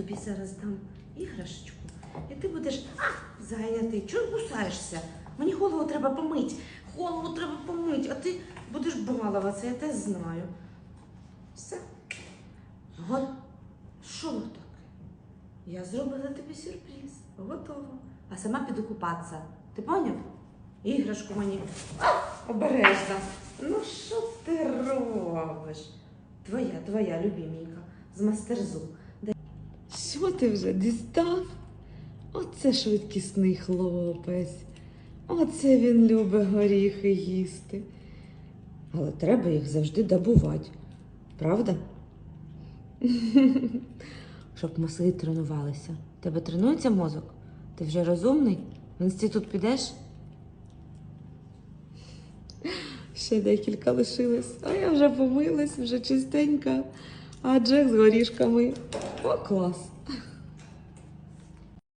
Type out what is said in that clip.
тобі зараз дам іграшечку, і ти будеш а, зайнятий. Чого кусаєшся? Мені голову треба помити. Голову треба помити, а ти будеш балуватися, я те знаю. Все. Го... Що таке? Я зробила тобі сюрприз. Готово. А сама піду купатися. Ти поняв? Іграшку мені. А, обережно. Ну що ти робиш? Твоя, твоя любименька, з мастерзу. Ти вже дістав? Оце швидкісний хлопець. Оце він любить горіхи їсти. Але треба їх завжди добувати. Правда? Щоб мозги тренувалися. Тебе тренується мозок? Ти вже розумний? В інститут підеш? Ще декілька лишилось, а я вже помилась, вже чистенька. А Джек з горішками. О, клас.